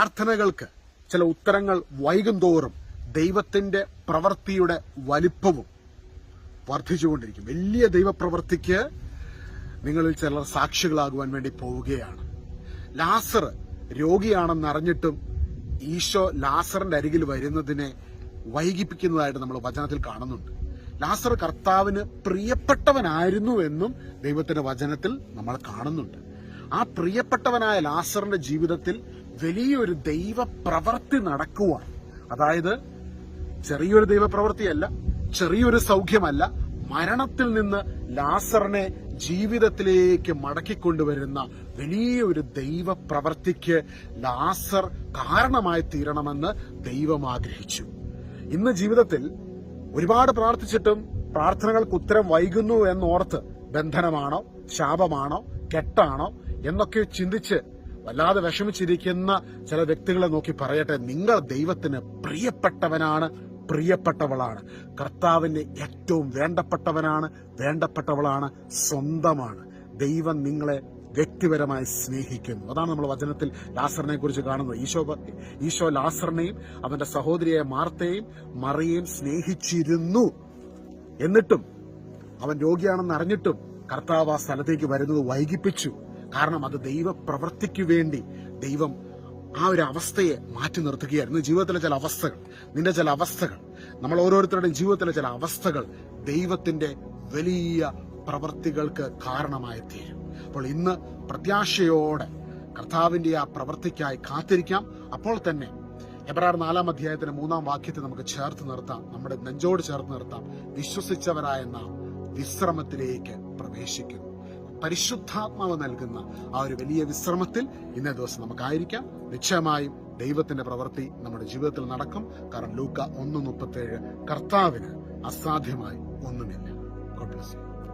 പ്രാർത്ഥനകൾക്ക് ചില ഉത്തരങ്ങൾ വൈകുന്തോറും ദൈവത്തിന്റെ പ്രവൃത്തിയുടെ വലിപ്പവും വർദ്ധിച്ചുകൊണ്ടിരിക്കും. വലിയ ദൈവപ്രവൃത്തിക്ക് നിങ്ങളിൽ ചിലർ സാക്ഷികളാകുവാൻ വേണ്ടി പോവുകയാണ്. ലാസർ രോഗിയാണെന്ന് അറിഞ്ഞിട്ടും ഈശോ ലാസറിന്റെ അരികിൽ വരുന്നതിനെ വൈകിപ്പിക്കുന്നതായിട്ട് നമ്മൾ വചനത്തിൽ കാണുന്നുണ്ട്. ലാസർ കർത്താവിന് പ്രിയപ്പെട്ടവനായിരുന്നു എന്നും ദൈവത്തിന്റെ വചനത്തിൽ നമ്മൾ കാണുന്നുണ്ട്. ആ പ്രിയപ്പെട്ടവനായ ലാസറിന്റെ ജീവിതത്തിൽ വലിയൊരു ദൈവ പ്രവൃത്തി നടക്കുവാൻ അതായത് ചെറിയൊരു ദൈവപ്രവൃത്തിയല്ല ചെറിയൊരു സൗഖ്യമല്ല മരണത്തിൽ നിന്ന് ലാസറിനെ ജീവിതത്തിലേക്ക് മടക്കിക്കൊണ്ടുവരുന്ന വലിയൊരു ദൈവ പ്രവർത്തിക്ക് ലാസർ കാരണമായി തീരണമെന്ന് ദൈവം ആഗ്രഹിച്ചു. ഇന്ന് ജീവിതത്തിൽ ഒരുപാട് പ്രാർത്ഥിച്ചിട്ടും പ്രാർത്ഥനകൾക്ക് ഉത്തരം വൈകുന്നു എന്നോർത്ത് ബന്ധനമാണോ ശാപമാണോ കെട്ടാണോ എന്നൊക്കെ ചിന്തിച്ച് വല്ലാതെ വിഷമിച്ചിരിക്കുന്ന ചില വ്യക്തികളെ നോക്കി പറയട്ടെ. നിങ്ങൾ ദൈവത്തിന് പ്രിയപ്പെട്ടവനാണ് പ്രിയപ്പെട്ടവളാണ്. കർത്താവിന്റെ ഏറ്റവും വേണ്ടപ്പെട്ടവനാണ് വേണ്ടപ്പെട്ടവളാണ് സ്വന്തമാണ്. ദൈവം നിങ്ങളെ വ്യക്തിപരമായി സ്നേഹിക്കുന്നു. അതാണ് നമ്മൾ വചനത്തിൽ ലാസറിനെ കുറിച്ച് കാണുന്നത്. ഈശോ ഈശോ ലാസറിനെയും അവന്റെ സഹോദരിയായ മാർത്തയെയും മറിയെയും സ്നേഹിച്ചിരുന്നു. എന്നിട്ടും അവൻ രോഗിയാണെന്ന് അറിഞ്ഞിട്ടും കർത്താവ് ആ സ്ഥലത്തേക്ക് വരുന്നത് വൈകിപ്പിച്ചു. കാരണം അത് ദൈവ പ്രവൃത്തിക്ക് വേണ്ടി ദൈവം ആ ഒരു അവസ്ഥയെ മാറ്റി നിർത്തുകയായിരുന്നു. ജീവിതത്തിലെ ചില അവസ്ഥകൾ നിന്റെ ചില അവസ്ഥകൾ നമ്മൾ ഓരോരുത്തരുടെയും ജീവിതത്തിലെ ചില അവസ്ഥകൾ ദൈവത്തിന്റെ വലിയ പ്രവൃത്തികൾക്ക് കാരണമായി തീരും. അപ്പോൾ ഇന്ന് പ്രത്യാശയോടെ കർത്താവിന്റെ ആ പ്രവൃത്തിക്കായി കാത്തിരിക്കാം. അപ്പോൾ തന്നെ എബ്രാർ നാലാം അധ്യായത്തിന്റെ മൂന്നാം വാക്യത്തെ നമുക്ക് ചേർത്ത് നിർത്താം. നമ്മുടെ നെഞ്ചോട് ചേർത്ത് നിർത്താം. വിശ്വസിച്ചവരായ നാം വിശ്രമത്തിലേക്ക് പ്രവേശിക്കുന്നു. പരിശുദ്ധാത്മാവ് നൽകുന്ന ആ ഒരു വലിയ വിശ്രമത്തിൽ ഇന്നേ ദിവസം നമുക്കായിരിക്കാം. നിശ്ചയമായും ദൈവത്തിന്റെ പ്രവൃത്തി നമ്മുടെ ജീവിതത്തിൽ നടക്കും. കാരണം ലൂക്ക ഒന്ന് മുപ്പത്തേഴ് കർത്താവിന് അസാധ്യമായി ഒന്നുമില്ല. God bless you